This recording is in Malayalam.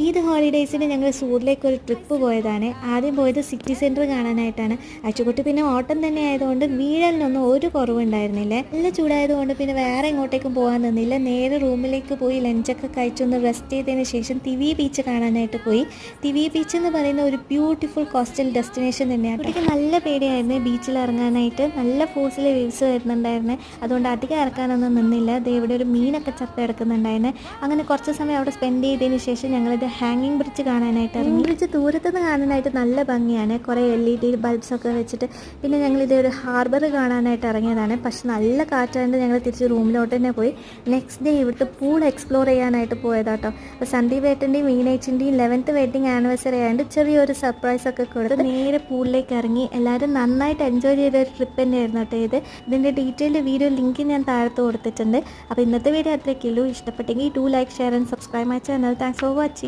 ഈദ് ഹോളിഡേയ്സിന് ഞങ്ങൾ സൂറിലേക്ക് ഒരു ട്രിപ്പ് പോയതാണ്. ആദ്യം പോയത് സിറ്റി സെന്റർ കാണാനായിട്ടാണ്. അച്ചുകുട്ടി പിന്നെ ഓട്ടം തന്നെ ആയതുകൊണ്ട് വീഴലിനൊന്നും ഒരു കുറവുണ്ടായിരുന്നില്ല. നല്ല ചൂടായതുകൊണ്ട് പിന്നെ വേറെ എങ്ങോട്ടേക്കും പോകാൻ നിന്നില്ല. നേരെ റൂമിലേക്ക് പോയി ലഞ്ചൊക്കെ കഴിച്ചൊന്ന് റെസ്റ്റ് ചെയ്തതിന് ശേഷം തിവി ബീച്ച് കാണാനായിട്ട് പോയി. തിവി ബീച്ച് എന്ന് പറയുന്ന ഒരു ബ്യൂട്ടിഫുൾ കോസ്റ്റൽ ഡെസ്റ്റിനേഷൻ തന്നെയാണ്. കുട്ടിക്ക് നല്ല പേടിയായിരുന്നു ബീച്ചിൽ ഇറങ്ങാനായിട്ട്. നല്ല ഫോഴ്സിൽ വേവ്സ് വരുന്നുണ്ടായിരുന്നു. അതുകൊണ്ട് അധികം ഇറക്കാനൊന്നും നിന്നില്ല. ഇവിടെ ഒരു മീനൊക്കെ ചത്തെടുക്കുന്നുണ്ടായിരുന്നു അങ്ങനെ കുറച്ച് സമയം അവിടെ സ്പെൻഡ് ചെയ്തതിന് ശേഷം ഞങ്ങളിത് ഹാങ്ങിങ് ബ്രിഡ്ജ് കാണാനായിട്ട് ഇറങ്ങി. ബ്രിഡ്ജ് ദൂരത്ത് നിന്ന് കാണാനായിട്ട് നല്ല ഭംഗിയാണ്. കുറേ എൽ ഇ ഡി ബൾബ്സ് ഒക്കെ വെച്ചിട്ട്. പിന്നെ ഞങ്ങൾ ഇതേ ഒരു ഹാർബർ കാണാനായിട്ട് ഇറങ്ങിയതാണ്. പക്ഷെ നല്ല കാറ്റാണ്ട് ഞങ്ങൾ തിരിച്ച് റൂമിലോട്ട് തന്നെ പോയി. നെക്സ്റ്റ് ഡേ ഇവിടുത്തെ പൂൾ എക്സ്പ്ലോർ ചെയ്യാനായിട്ട് പോയതാട്ടോ. അപ്പോൾ സന്ദീപ് ഏട്ടന്റെയും മീനേച്ചിന്റെയും ലെവൻത്ത് വെഡിങ് ആനിവേഴ്സറി ആയതുകൊണ്ട് ചെറിയൊരു സർപ്രൈസ് ഒക്കെ കൊടുത്ത് നേരെ പൂളിലേക്ക് ഇറങ്ങി. എല്ലാവരും നന്നായിട്ട് എൻജോയ് ചെയ്ത ഒരു ട്രിപ്പ് തന്നെയായിരുന്നു കേട്ടോ ഇത്. ഇതിന്റെ ഡീറ്റെയിൽഡ് വീഡിയോ ലിങ്ക് ഞാൻ താഴത്ത് കൊടുത്തിട്ടുണ്ട്. അപ്പോൾ ഇന്നത്തെ വീഡിയോ അത്രയ്ക്കുള്ളൂ ഇഷ്ടപ്പെട്ടെങ്കിൽ to like share and subscribe my channel thanks for watching